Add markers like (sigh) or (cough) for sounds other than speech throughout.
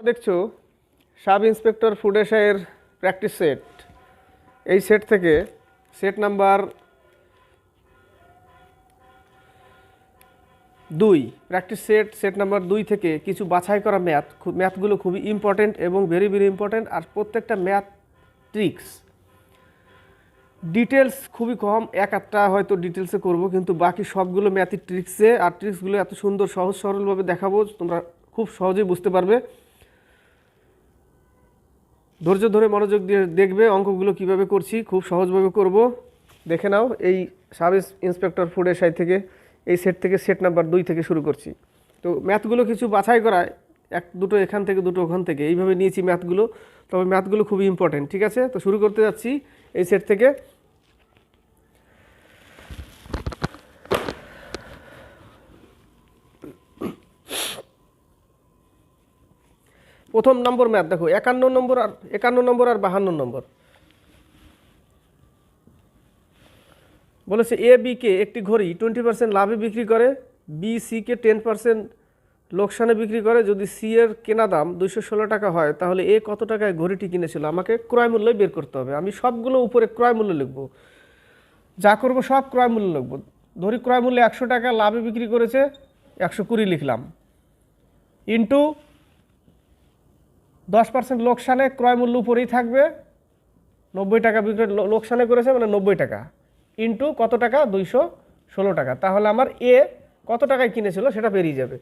দেখছ, sub inspector ফুডেশায়ের practice set এই সেট থেকে সেট নাম্বার দুই। প্র্যাকটিস সেট সেট নাম্বার দুই থেকে কিছু বাছাই করা ম্যাথ ম্যাথগুলো খুবই ইম্পর্টেন্ট এবং ভেরি ভেরি ইম্পর্টেন্ট আর প্রত্যেকটা ম্যাথ ট্রিক্স ডিটেলস খুবই কম, এক একটা হয়তো ডিটেলসে করব, কিন্তু বাকি সবগুলো ম্যাথের ট্রিক্সে আর ট্রিক্সগুলো এত সুন্দর, সহজ, সরলভাবে দেখাবো, তোমরা খুব সহজেই বুঝতে পারবে। ধৈর্য ধরে মনোযোগ দিয়ে দেখবে অঙ্কগুলো কীভাবে করছি, খুব সহজভাবে করব। দেখে নাও, এই সাব ইন্সপেক্টর ফুডের সাইড থেকে, এই সেট থেকে সেট নাম্বার দুই থেকে শুরু করছি। তো ম্যাথগুলো কিছু বাছাই করায় এক দুটো এখান থেকে, দুটো ওখান থেকে, এইভাবে নিয়েছি ম্যাথগুলো তবে ম্যাথগুলো খুবই ইম্পর্টেন্ট ঠিক আছে? তো শুরু করতে যাচ্ছি এই সেট থেকে। প্রথম নম্বর ম্যাথ দেখো, একান্ন নম্বর আর, একান্ন নম্বর আর বাহান্ন নম্বর। বলেছে এ বিকে একটি ঘড়ি টোয়েন্টি পার্সেন্ট লাভে বিক্রি করে বি সিকে টেন পার্সেন্ট লোকসানে বিক্রি করে, যদি সি এর কেনা দাম দুইশো ষোলো টাকা হয়, তাহলে এ কত টাকায় ঘড়িটি কিনেছিল? আমাকে ক্রয় মূল্যই বের করতে হবে। আমি সবগুলো উপরে ক্রয় মূল্য লিখব। যা করব সব ক্রয় মূল্য লিখব। ধরি ক্রয় মূল্য একশো টাকা, লাভে বিক্রি করেছে একশো কুড়ি লিখলাম। ইন্টু দশ পার্সেন্ট লোকসানে ক্রয় মূল্য উপরেই থাকবে। নব্বই টাকা বিক্রি লো- লোকসানে করেছে মানে নব্বই টাকা। ইন্টু কত টাকা? দুইশো ষোলো টাকা। তাহলে আমার এ কত টাকায় কিনেছিল সেটা বেরিয়ে যাবে।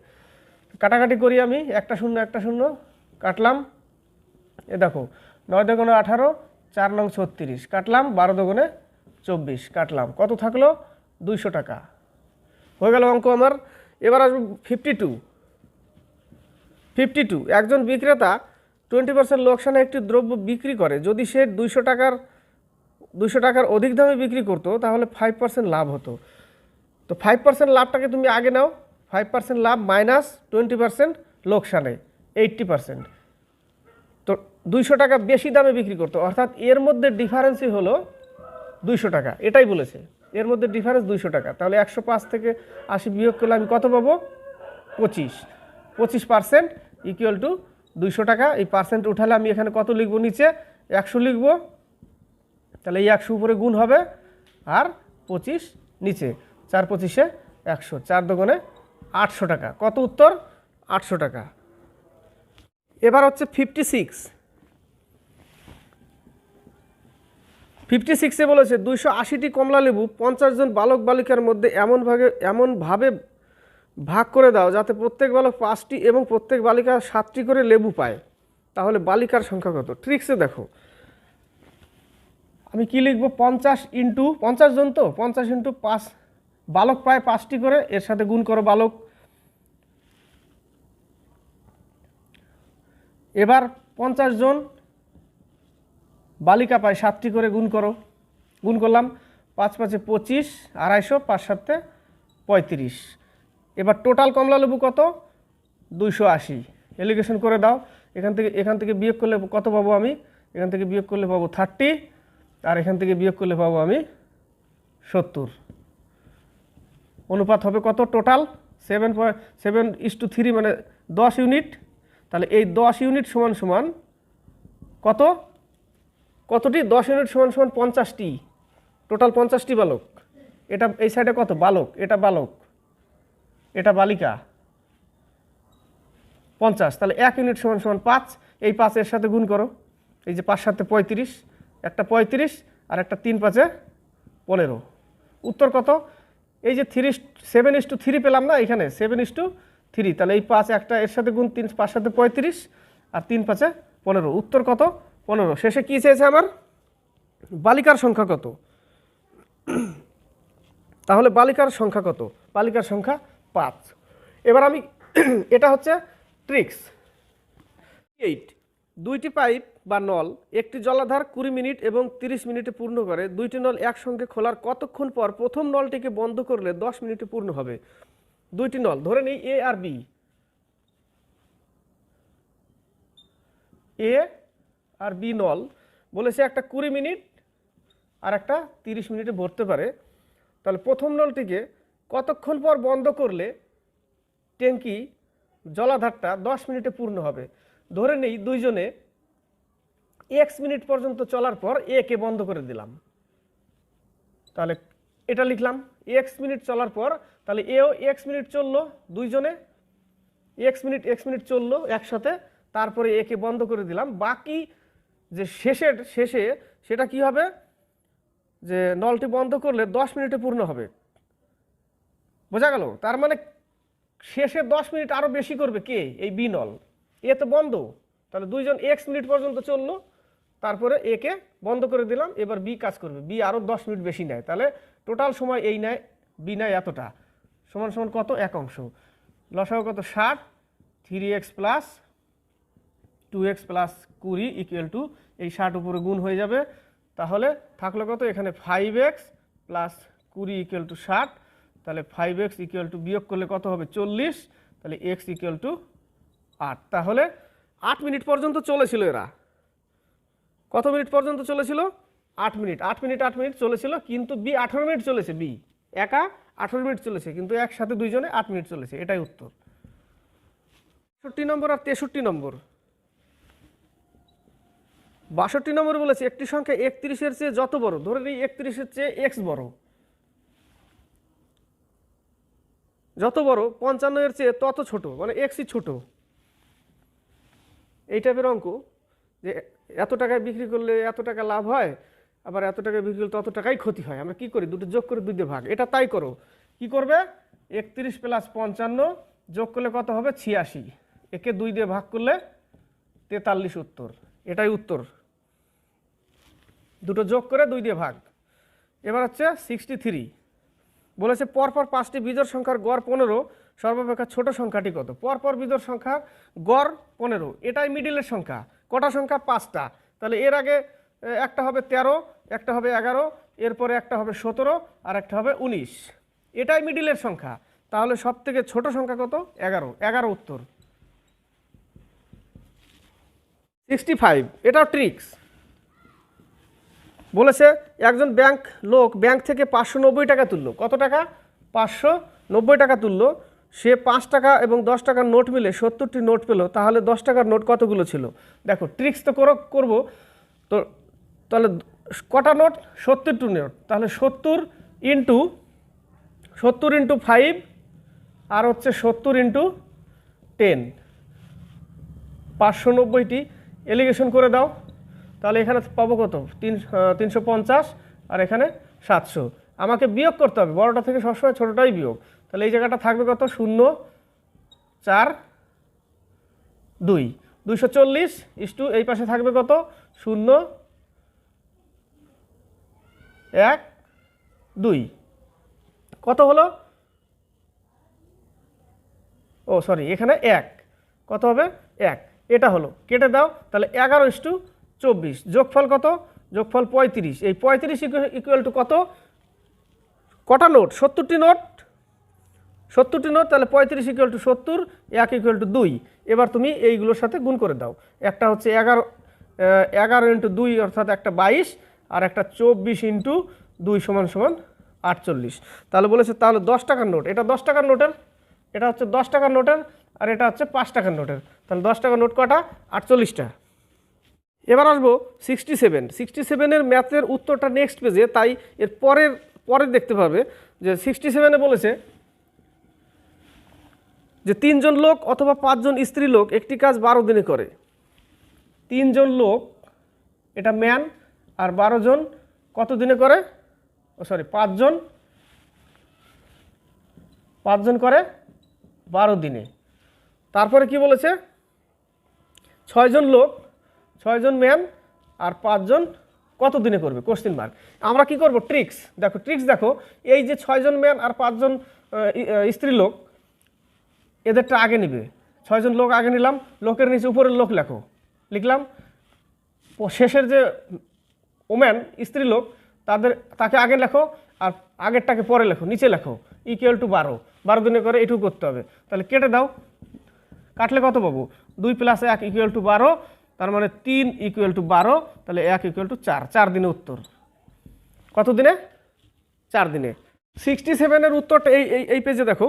কাটাকাটি করি আমি, একটা শূন্য একটা শূন্য, কাটলাম। এ দেখো, নয় দোকানে আঠারো, চার নং ছত্রিশ। কাটলাম, বারো দোকানে চব্বিশ। কাটলাম, কত থাকল? দুইশো টাকা। হয়ে গেল অঙ্ক আমার। এবার আসবে ফিফটি টু ফিফটি টু একজন বিক্রেতা টোয়েন্টি পার্সেন্ট লোকসানে একটি দ্রব্য বিক্রি করে। যদি সে দুইশো টাকার দুইশো টাকার অধিক দামে বিক্রি করতো, তাহলে ফাইভ পার্সেন্ট লাভ হতো। তো ফাইভ পার্সেন্ট লাভটাকে তুমি আগে নাও। ফাইভ পার্সেন্ট লাভ মাইনাস টোয়েন্টি পার্সেন্ট লোকসানে এইট্টি পার্সেন্ট তো দুইশো টাকা বেশি দামে বিক্রি করতো। অর্থাৎ এর মধ্যে ডিফারেন্সই হলো দুইশো টাকা। এটাই বলেছে। এর মধ্যে ডিফারেন্স দুইশো টাকা। তাহলে একশো পাঁচ থেকে আশি বিয়োগ করলে আমি কত পাবো? পঁচিশ। পঁচিশ পার্সেন্ট ইকুয়াল টু দুইশো টাকা, এই পার্সেন্ট উঠালে আমি এখানে কত লিখব নিচে? একশো লিখব। তাহলে এই একশো উপরে গুণ হবে আর পঁচিশ নিচে। চার পঁচিশে একশো, চার দোকানে আটশো টাকা। কত উত্তর? আটশো টাকা। এবার হচ্ছে ফিফটি সিক্স ফিফটি সিক্সে বলেছে, দুইশো আশিটি কমলা লেবু পঞ্চাশ জন বালক বালিকার মধ্যে এমনভাবে এমনভাবে ভাগ করে দাও যাতে প্রত্যেক বালক পাঁচটি এবং প্রত্যেক বালিকা সাতটি করে লেবু পায়। তাহলে বালিকার সংখ্যা কত? ট্রিক্সে দেখো। আমি কি লিখব? পঞ্চাশ ইন্টু পঞ্চাশ জন তো? পঞ্চাশ ইন্টু পাঁচ। বালক পায় পাঁচটি করে, এর সাথে গুণ করো বালক। এবার পঞ্চাশ জন বালিকা পায়, সাতটি করে গুণ করো। গুণ করলাম, পাঁচ পাঁচে পঁচিশ, আড়াইশো, পাঁচ সাতে পঁয়ত্রিশ। এবার টোটাল কমলা লেবু কত? দুইশো আশি। এলিগেশন করে দাও। এখান থেকে এখান থেকে বিয়োগ করলে কত পাবো আমি? এখান থেকে বিয়োগ করলে পাবো থার্টি আর এখান থেকে বিয়োগ করলে পাবো আমি সত্তর। অনুপাত হবে কত total seven point seven is two three মানে দশ ইউনিট তাহলে এই দশ ইউনিট সমান সমান কত? কতটি? দশ ইউনিট সমান সমান পঞ্চাশটি। টোটাল পঞ্চাশটি বালক। এটা, এই সাইডে কত? বালক। এটা বালক। এটা বালিকা। পঞ্চাশ, তাহলে এক ইউনিট সমান সমান পাঁচ, এই পাঁচ এর সাথে গুণ করো। এই যে পাঁচ সাথে পঁয়ত্রিশ, একটা পঁয়ত্রিশ আর একটা তিন পাঁচে পনেরো। উত্তর কত? এই যে three seven is two three পেলাম না এখানে সেভেন ইস টু থ্রি তাহলে এই পাঁচ একটা এর সাথে গুণ তিন পাঁচ সাথে পঁয়ত্রিশ আর তিন পাঁচে পনেরো। উত্তর কত? পনেরো। শেষে কী চেয়েছে আমার? বালিকার সংখ্যা কত? তাহলে বালিকার সংখ্যা কত? বালিকার সংখ্যা পাঁচ এবার আমি (clears throat) এটা হচ্ছে ট্রিক্স। এইট দুইটি পাইপ বা নল, একটি জলাধার কুড়ি মিনিট এবং তিরিশ মিনিটে পূর্ণ করে। দুইটি নল একসঙ্গে খোলার কতক্ষণ পর প্রথম নলটিকে বন্ধ করলে দশ মিনিটে পূর্ণ হবে? দুইটি নল, ধরে নিই এ আর বি এ আর বি নল বলেছে একটা কুড়ি মিনিট আর একটা তিরিশ মিনিটে ভরতে পারে। তাহলে প্রথম নলটিকে কতক্ষণ পর বন্ধ করলে ট্যাঙ্কি জলাধারটা দশ মিনিটে পূর্ণ হবে? ধরে নেই দুইজনে এক্স মিনিট পর্যন্ত চলার পর এ কে বন্ধ করে দিলাম। তাহলে এটা লিখলাম এক্স মিনিট চলার পর, তাহলে এও এক্স মিনিট চলল দুইজনে এক্স মিনিট এক্স মিনিট চলল একসাথে, তারপরে একে বন্ধ করে দিলাম। বাকি যে শেষের, শেষে সেটা কি হবে? যে নলটি বন্ধ করলে দশ মিনিটে পূর্ণ হবে। বোঝা গেল? তার মানে শেষে দশ মিনিট আরও বেশি করবে কে? এই বি নল এ তো বন্ধ। তাহলে দুইজন এক্স মিনিট পর্যন্ত চলল। তারপরে একে বন্ধ করে দিলাম। এবার বি কাজ করবে। বি আরও দশ মিনিট বেশি নেয়। তাহলে টোটাল সময় এই নেয়, বি নেয় এতটা। সমান সমান কত? এক অংশ। লসাগু কত? ষাট। Three x plus two x plus কুড়ি ইকুয়াল টু এই ষাট উপরে গুণ হয়ে যাবে। তাহলে থাকল কত? এখানে ফাইভ এক্স প্লাস কুড়ি ইকুয়াল টু ষাট। তাহলে ফাইভ এক্স ইকুয়াল টু বিয়োগ করলে কত হবে চল্লিশ? তাহলে এক্স ইকুয়াল টু আট। তাহলে আট মিনিট পর্যন্ত চলেছিল এরা। কত মিনিট পর্যন্ত চলেছিল? আট মিনিট। আট মিনিট আট মিনিট চলেছিল, কিন্তু বি আঠারো মিনিট চলেছে, বি। একা আঠারো মিনিট চলেছে, কিন্তু একসাথে দুইজনে আট মিনিট চলেছে, এটাই উত্তর। বাষট্টি নম্বর আর তেষট্টি নম্বর। বাষট্টি নম্বর বলেছে, একটি সংখ্যা একত্রিশের চেয়ে যত বড়, ধরে নিই একত্রিশের চেয়ে এক্স বড়। যত বড়, পঞ্চান্ন এর চেয়ে তত ছোট মানে এক্সই ছোট। এই টাইপের অঙ্ক, যে এত টাকায় বিক্রি করলে এত টাকা লাভ হয়, আবার এত টাকায় বিক্রি করলে তত টাকাই ক্ষতি হয়। আমরা কি করি? দুটো যোগ করে দুই দিয়ে ভাগ। এটা তাই করো। কি করবে? একত্রিশ প্লাস পঞ্চান্ন যোগ করলে কত হবে? ছিয়াশি। একে দুই দিয়ে ভাগ করলে তেতাল্লিশ উত্তর। এটাই উত্তর। দুটো যোগ করে দুই দিয়ে ভাগ। এবার হচ্ছে সিক্সটি থ্রি বলেছে পরপর পাঁচটি বিজোড় সংখ্যার গড় পনেরো, সর্বাপেক্ষা ছোট সংখ্যাটি কত? পরপর বিজোড় সংখ্যার গড় পনেরো, এটাই মিডিলের সংখ্যা। কটা সংখ্যা? পাঁচটা। তাহলে এর আগে একটা হবে তেরো, একটা হবে এগারো, এরপরে একটা হবে সতেরো, আর একটা হবে উনিশ। এটাই মিডিলের সংখ্যা। তাহলে সব থেকে ছোট সংখ্যা কত? এগারো। এগারো উত্তর। সিক্সটি ফাইভ এটাও ট্রিক্স বলেছে, একজন ব্যাংক লোক ব্যাংক থেকে পাঁচশো নব্বই টাকা তুললো। কত টাকা? পাঁচশো নব্বই টাকা তুললো। সে পাঁচ টাকা এবং দশ টাকার নোট মিলে সত্তরটি নোট পেল। তাহলে দশ টাকার নোট কতগুলো ছিল? দেখো, ট্রিক্স তো করো, করব। তো, তাহলে কটা নোট? সত্তরটি নোট। তাহলে সত্তর ইন্টু সত্তর ইন্টু ফাইভ আর হচ্ছে সত্তর ইন্টু টেন। পাঁচশো নব্বইটি। এলিগেশন করে দাও। তাহলে এখানে পাবো কত? তিন তিনশো পঞ্চাশ আর এখানে সাতশো। আমাকে বিয়োগ করতে হবে, বড়টা থেকে সবসময় ছোটোটাই বিয়োগ। তাহলে এই জায়গাটা থাকবে কত? শূন্য, চার, দুই। দুইশো চল্লিশ ইস্টু এই পাশে থাকবে কত? শূন্য, এক, দুই। কত হলো? ও সরি এখানে এক। কত হবে? এক। এটা হলো। কেটে দাও, তাহলে এগারো ইস্টু চব্বিশ। যোগফল কত? যোগফল পঁয়ত্রিশ। এই পঁয়ত্রিশ ইকুয়াল টু কত? কটা নোট? সত্তরটি নোট? সত্তরটি নোট, তাহলে পঁয়ত্রিশ ইকুয়াল টু সত্তর, এক ইকুয়াল টু দুই। এবার তুমি এইগুলোর সাথে গুণ করে দাও। একটা হচ্ছে এগারো এগারো ইন্টু দুই অর্থাৎ একটা বাইশ, আর একটা চব্বিশ ইন্টু দুই সমান সমান আটচল্লিশ। তাহলে বলেছে, তাহলে দশ টাকার নোট। এটা দশ টাকার নোটের? এটা হচ্ছে দশ টাকার নোটের, আর এটা হচ্ছে পাঁচ টাকার নোটের। তাহলে দশ টাকার নোট কটা? আটচল্লিশটা। এবার আসব সিক্সটি সেভেন সিক্সটি সেভেনের ম্যাথের উত্তরটা নেক্সট পেজে তাই এর পরের পরে দেখতে পাবে যে সিক্সটি সেভেনে বলেছে যে তিনজন লোক অথবা পাঁচজন স্ত্রী লোক একটি কাজ বারো দিনে করে। তিনজন লোক, এটা ম্যান আর বারো জন কত দিনে করে? ও সরি পাঁচজন। পাঁচজন করে বারো দিনে। তারপরে কি বলেছে? ছয়জন লোক ছয়জন ম্যান আর পাঁচজন কত দিনে করবে? কোশ্চিন মার্ক আমরা কি করব? ট্রিক্স দেখো ট্রিক্স দেখো। এই যে ছয়জন ম্যান আর পাঁচজন স্ত্রী লোক, এদেরটা আগে নিবে। ছয়জন লোক আগে নিলাম, লোকের নিচে উপরের লোক লেখো। লিখলাম। শেষের যে ওম্যান, স্ত্রী লোক, তাদের, তাকে আগে লেখো আর আগেরটাকে পরে লেখো, নিচে লেখো। ইকুয়াল টু বারো। বারো দিনে করে এটুকু করতে হবে। তাহলে কেটে দাও। কাটলে কত পাবো? দুই প্লাস এক ইকুয়াল টু বারো। তার মানে তিন ইকুয়াল টু বারো, তাহলে এক ইকুয়াল টু চার। চার দিনে উত্তর। কত দিনে? চার দিনে। সিক্সটি সেভেনের উত্তরটা এই এই এই পেজে দেখো।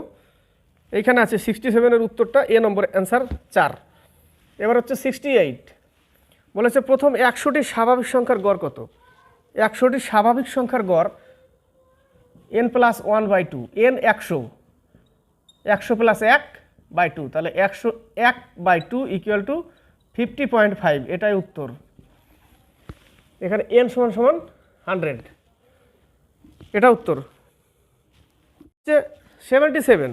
এইখানে আছে সিক্সটি সেভেনের উত্তরটা এ নম্বর অ্যান্সার চার। এবার হচ্ছে সিক্সটি এইট বলেছে প্রথম একশোটি স্বাভাবিক সংখ্যার গড় কত? একশোটি স্বাভাবিক সংখ্যার গড় n plus one by two n একশো। একশো প্লাস এক বাই টু তাহলে একশো, এক by two equal to fifty point five, এটাই উত্তর। এখানে এন সমান সমান হান্ড্রেড এটা উত্তর। সেভেন্টি সেভেন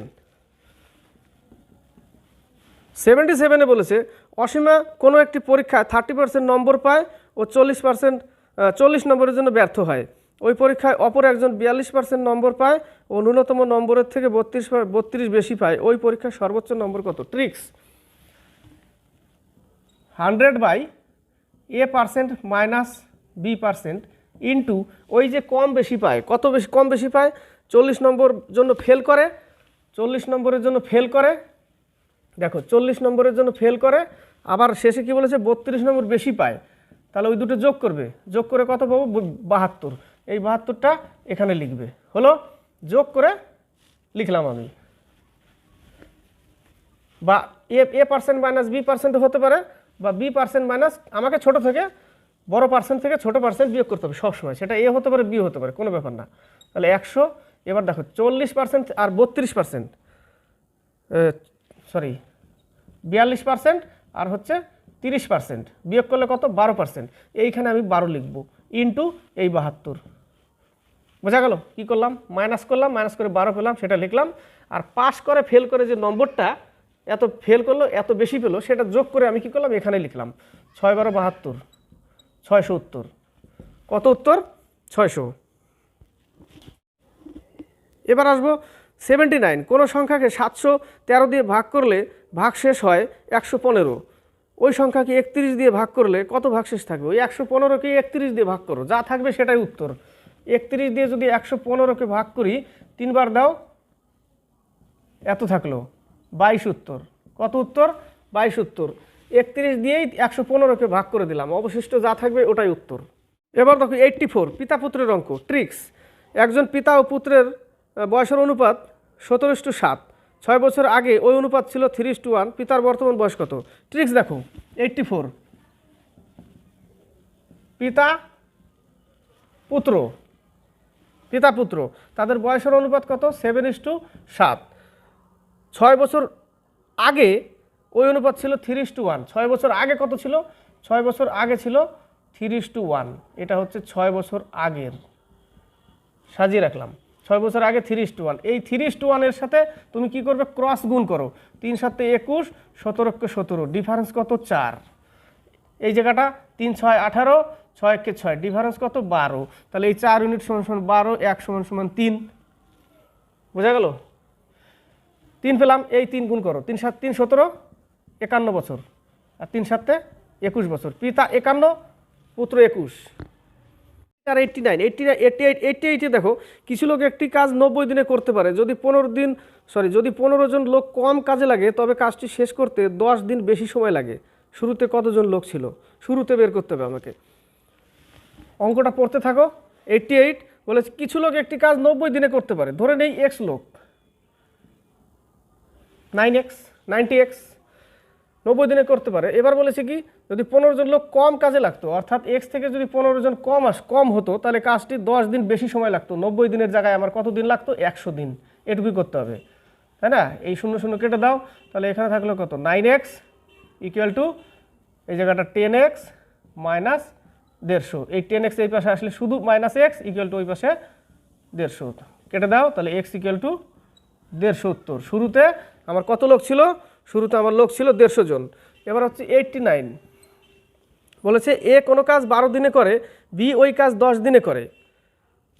সেভেন্টি সেভেনে বলেছে, অসীমা কোনো একটি পরীক্ষায় থার্টি পার্সেন্ট নম্বর পায় ও চল্লিশ পার্সেন্ট চল্লিশ নম্বরের জন্য ব্যর্থ হয়। ওই পরীক্ষায় অপর একজন বিয়াল্লিশ পার্সেন্ট নম্বর পায় ও ন্যূনতম নম্বরের থেকে বত্রিশ বত্রিশ বেশি পায়। ওই পরীক্ষায় সর্বোচ্চ নম্বর কত? Tricks hundred by A percent minus B percent into ওই যে কম বেশি পায়, কত বেশি, কম বেশি পায়? চল্লিশ নম্বর জন্য ফেল করে, চল্লিশ নম্বরের জন্য ফেল করে, দেখো, চল্লিশ নম্বরের জন্য ফেল করে, আবার শেষে কি বলেছে? বত্রিশ নম্বর বেশি পায়। তাহলে ওই দুটো যোগ করবে। যোগ করে কত পাবো? বাহাত্তর। এই বাহাত্তরটা এখানে লিখবে। হলো, যোগ করে লিখলাম আমি। বা A percent minus B percent হতে পারে বা বি পার্সেন্ট মাইনাস আমাকে ছোট থেকে, বড় পার্সেন্ট থেকে ছোট পার্সেন্ট বিয়োগ করতে হবে সবসময়। সেটা এ হতে পারে বি হতে পারে, কোনো ব্যাপার না। তাহলে একশো, এবার দেখো, চল্লিশ পার্সেন্ট আর বত্রিশ পার্সেন্ট সরি বিয়াল্লিশ পার্সেন্ট আর হচ্ছে তিরিশ পার্সেন্ট বিয়োগ করলে কত? বারো পার্সেন্ট এইখানে আমি বারো লিখব ইন্টু এই বাহাত্তর। বোঝা গেল? কী করলাম? মাইনাস করলাম মাইনাস করে বারো পেলাম, সেটা লিখলাম। আর পাস করে ফেল করে যে নম্বরটা এত ফেল করল, এত বেশি পেল, সেটা যোগ করে আমি কি করলাম? এখানে লিখলাম ছয় বারো বাহাত্তর, ছয়শো উত্তর। কত উত্তর? ছয়শো। এবার আসব সেভেন্টি নাইন কোনো সংখ্যাকে সাতশো তেরো দিয়ে ভাগ করলে ভাগ শেষ হয় একশো পনেরো। ওই সংখ্যাকে একত্রিশ দিয়ে ভাগ করলে কত ভাগ শেষ থাকবে? ওই একশো পনেরোকে একত্রিশ দিয়ে ভাগ করো, যা থাকবে সেটাই উত্তর। একত্রিশ দিয়ে যদি একশো পনেরোকে ভাগ করি, তিনবার দাও, এত থাকল। বাইশ উত্তর। কত উত্তর? বাইশ উত্তর। একত্রিশ দিয়েই একশো পনেরোকে ভাগ করে দিলাম। অবশিষ্ট যা থাকবে ওটাই উত্তর। এবার দেখো এইট্টি ফোর পিতা পুত্রের অঙ্ক ট্রিক্স একজন পিতা ও পুত্রের বয়সের অনুপাত সতেরো টু সাত। ছয় বছর আগে ওই অনুপাত ছিল থ্রি টু ওয়ান। পিতার বর্তমান বয়স কত? ট্রিক্স দেখো। এইট্টি ফোর পিতা পুত্র। পিতা পুত্র। তাদের বয়সের অনুপাত কত? সেভেন ইস টু সাত। ছয় বছর আগে ওই অনুপাত ছিল থ্রি টু ওয়ান ছয় বছর আগে কত ছিল? ছয় বছর আগে ছিল থ্রি টু ওয়ান এটা হচ্ছে ছয় বছর আগের। সাজিয়ে রাখলাম। ছয় বছর আগে থ্রি টু ওয়ান এই থ্রি টু ওয়ানের সাথে তুমি কি করবে? ক্রস গুণ করো। তিন সাতে একুশ সতেরোকে সতেরো। ডিফারেন্স কত? চার। এই জায়গাটা তিন, ছয়, আঠারো ছয়কে ছয়। ডিফারেন্স কত? বারো। তাহলে এই চার ইউনিট সমান সমান বারো, এক সমান সমান তিন। বোঝা গেল? তিন পেলাম, এই তিন গুণ করো। তিন সাত, তিন সতেরো, একান্ন বছর। আর তিন সাতে একুশ বছর। পিতা একান্ন, পুত্র একুশ। আর eighty nine eighty eighty eight eighty এইটে দেখো, কিছু লোক একটি কাজ নব্বই দিনে করতে পারে। যদি পনেরো দিন সরি যদি পনেরো জন লোক কম কাজে লাগে, তবে কাজটি শেষ করতে দশ দিন বেশি সময় লাগে। শুরুতে কতজন লোক ছিল? শুরুতে বের করতে হবে আমাকে। অঙ্কটা পড়তে থাকো। এইটটি এইট বলে কিছু লোক একটি কাজ নব্বই দিনে করতে পারে। ধরে নেই এক্স লোক। নাইন এক্স, নাইনটি এক্স, নব্বই দিনে করতে পারে। এবার বলেছে কি, যদি পনেরো জন লোক কম কাজে লাগতো, অর্থাৎ এক্স থেকে যদি পনেরো জন কম আস, কম হতো, তাহলে কাজটি দশ দিন বেশি সময় লাগতো। নব্বই দিনের জায়গায় আমার কত দিন লাগতো? একশো দিন। এটুকুই করতে হবে। তাই না? এই শূন্য শূন্য কেটে দাও। তাহলে এখানে থাকল কত? নাইন এক্স ইকুয়াল টু এই জায়গাটা টেন এক্স মাইনাস দেড়শো। এই টেন এক্স এই পাশে আসলে শুধু মাইনাস এক্স ইকুয়াল টু ওই পাশে দেড়শো। কেটে দাও। তাহলে এক্স ইকুয়াল টু দেড়শো উত্তর। শুরুতে আমার কত লোক ছিল? শুরুতে আমার লোক ছিল দেড়শো জন। এবার হচ্ছে এইটটি নাইন বলেছে, এ কোনো কাজ বারো দিনে করে, বি ওই কাজ দশ দিনে করে।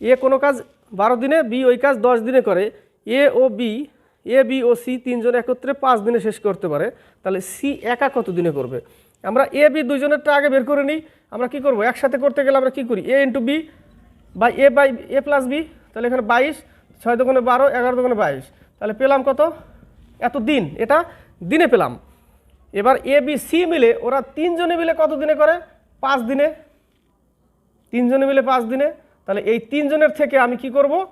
এ কোনো কাজ বারো দিনে, বি ওই কাজ দশ দিনে করে। এ ও বি, এ, বি ও সি তিনজন একত্রে পাঁচ দিনে শেষ করতে পারে। তাহলে সি একা কত দিনে করবে? আমরা এ, বি দুজনেরটা আগে বের করে নিই। আমরা কি করব? একসাথে করতে গেলে আমরা কি করি? A into B by A by A plus B, তাহলে এখানে বাইশ, ছয় দোকানে বারো, এগারো দোকানে বাইশ। তাহলে পেলাম কত? এত দিন, এটা দিনে পেলাম। এবার এ বি সি মিলে ওরা তিনজনে মিলে কত দিনে করে? পাঁচ দিনে। তিনজনে মিলে পাঁচ দিনে। তাহলে এই তিনজনের থেকে আমি কি করব?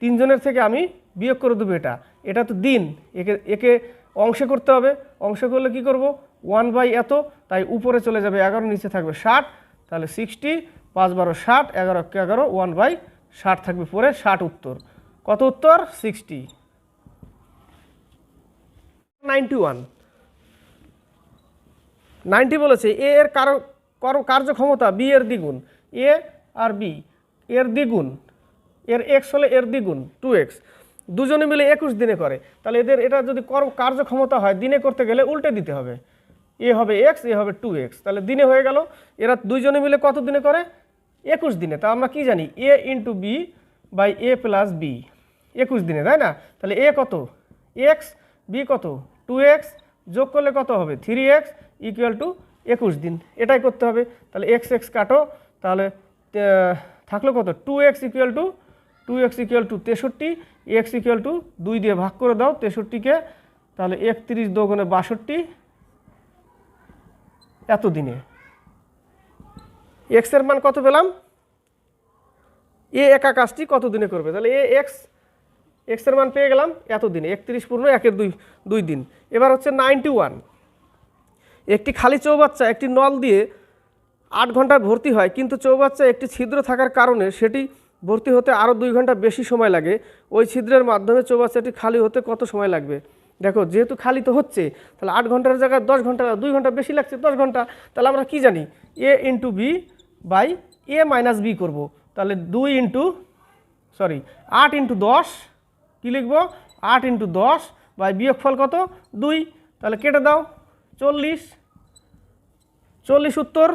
তিনজনের থেকে আমি বিয়োগ করে দেবো এটা। এটা তো দিন। একে একে অংশে করতে হবে। অংশ করলে কি করব? ওয়ান বাই এত, তাই উপরে চলে যাবে এগারো, নিচে থাকবে ষাট। তাহলে সিক্সটি, পাঁচ বারো, ষাট, এগারো এগারো, ওয়ান বাই ষাট থাকবে পরে ষাট উত্তর। কত উত্তর? সিক্সটি। Ninety one. নাইনটি বলেছে, এ এর কারও, কর- কার্যক্ষমতা বি এর দ্বিগুণ, এ আর বি এর দ্বিগুণ, এর এক্স হলে এর দ্বিগুণ, টু এক্স। দুজনে মিলে একুশ দিনে করে। তাহলে এদের, এটা যদি কর- কার্যক্ষমতা হয়, দিনে করতে গেলে উল্টে দিতে হবে। এ হবে এক্স, এ হবে টু এক্স। তাহলে দিনে হয়ে গেল, এরা দুইজনে মিলে কত দিনে করে? একুশ দিনে। তা আমরা কি জানি? A into B by A plus B. একুশ দিনে, তাই না? তাহলে এ কত? এক্স বি কত? টু এক্স যোগ করলে কত হবে? থ্রি এক্স ইকুয়াল টু একুশ দিন। এটাই করতে হবে। তাহলে এক্স এক্স কাটো। তাহলে থাকল কত? Two x equal to two x equal to তেষট্টি এক্স ইকুয়াল টু দুই দিয়ে ভাগ করে দাও তেষট্টিকে। তাহলে একত্রিশ দোগুণে বাষট্টি এত দিনে। এক্সের মান কত পেলাম? এ একা কাজটি কত দিনে করবে? তাহলে এ এক্স এক্সের মান পেয়ে গেলাম এত দিনে একত্রিশ পূর্ণ একের দুই দুই দিন। এবার হচ্ছে নাইনটি ওয়ান একটি খালি চৌবাচ্চা, একটি নল দিয়ে আট ঘণ্টা ভর্তি হয়, কিন্তু চৌবাচ্চা একটি ছিদ্র থাকার কারণে সেটি ভর্তি হতে আরও দুই ঘণ্টা বেশি সময় লাগে। ওই ছিদ্রের মাধ্যমে চৌবাচ্চাটি খালি হতে কত সময় লাগবে? দেখো, যেহেতু খালি তো হচ্ছে, তাহলে আট ঘণ্টার জায়গায় দশ ঘণ্টা, দুই ঘণ্টা বেশি লাগছে, দশ ঘণ্টা। তাহলে আমরা কি জানি? A into B by A minus B করব। তাহলে দুই ইন্টু সরি আট ইন্টু দশ কী লিখব? আট ইন্টু দশ বা বিয়োগফল কত? দুই। তাহলে কেটে দাও। চল্লিশ। চল্লিশ উত্তর।